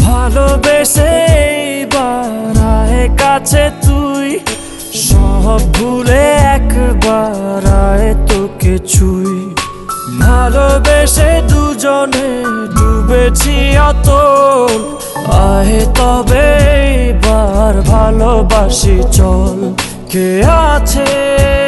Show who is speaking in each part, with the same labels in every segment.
Speaker 1: ভালোবেসে এইবার আয় কাছে তুই। সব ভুলে একবার তোকে ছুই। ভালোবেসে দুজনে ডুবেছি অতল। আহে তবে বার ভালোবাসি চল। কে আছে?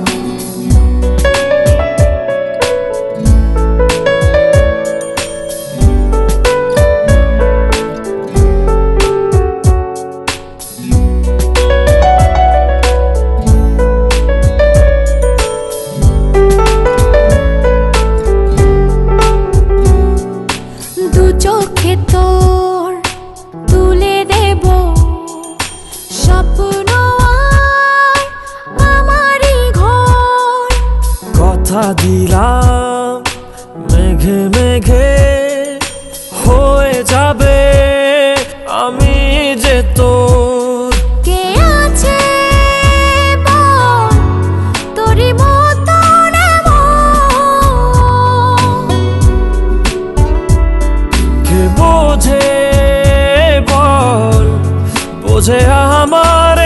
Speaker 1: কথা দিলাম মেঘে মেঘে হয়ে যাবে। আমি যে তো বল? বোঝে আমার